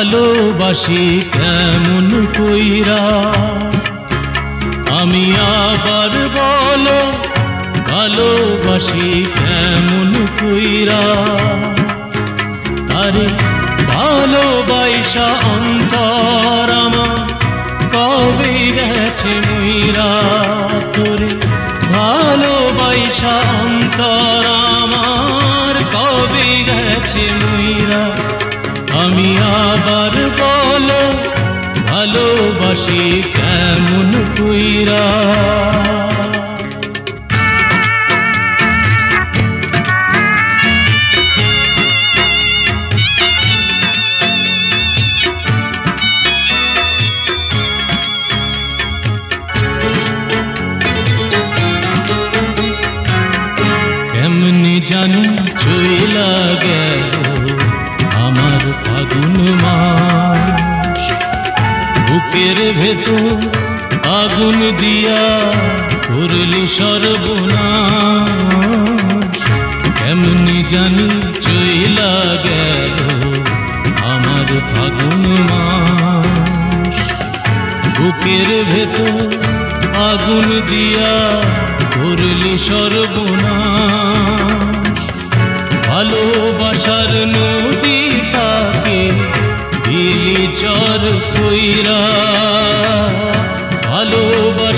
ভালোবাসি কেমন কইরা? আমি আবার বলো, ভালোবাসি কেমন কইরা? আরে ভালোবাসা অন্তর আমার কবে গেছে মুইরা তোরে ভালোবাসা অন্তর আমার কবে গেছে মুইরা ভালোবাসি কেমন কইরা? জানি বুকের ভেতর আগুন দিয়া করলি সর্বনাশ। কেমনি জানি চইলা গেল আমার ফাগুন মাস। বুকের ভেতর আগুন দিয়া করলি সর্বনাশ। ভালোবাসার নদীটাকে দিলি চর কইরা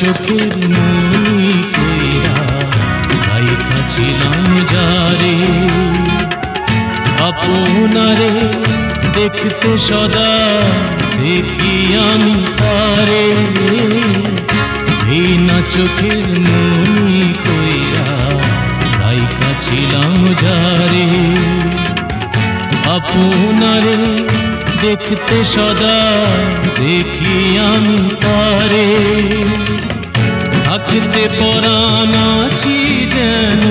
চোখের মনি কইরা রাইখাছিলাম যারে আপনারে দেখতে সদা, দেখি আমি পারে। এই না চোখের মনি কইরা রাইখাছিলাম যারে আপনারে দেখতে সদা, দেখি আমি তারে থাকতে পরাণ আছি যেন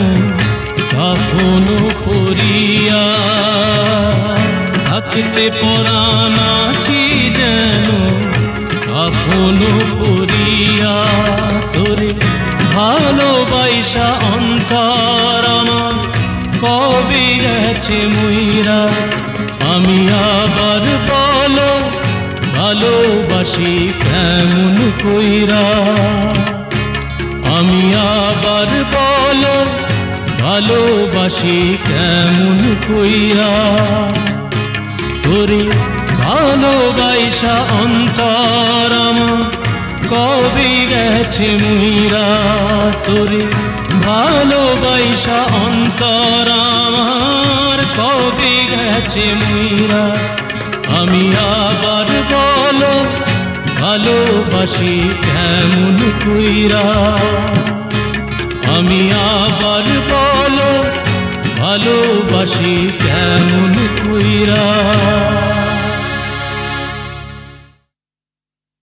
কখনো পরিয়া থাকতে পরাণ আছি যেন কখনো পরিয়া তোরে ভালোবাসা অন্তর আমার কবে গেছে মুইরা আমি আবার বলো, ভালোবাসি কেমন কইরা? আমি আবার বলো, ভালোবাসি কেমন কইরা? তোরে ভালোবাসা অন্তর আমার, কবে গেছে মুইরা? তোরে ভালোবাসা অন্তর আমার, কবে গেছে মুইরা? আমি আবার বলো ভালোবাসি কেমন কইরা? আমি আবার বলো ভালোবাসি কেমন কইরা?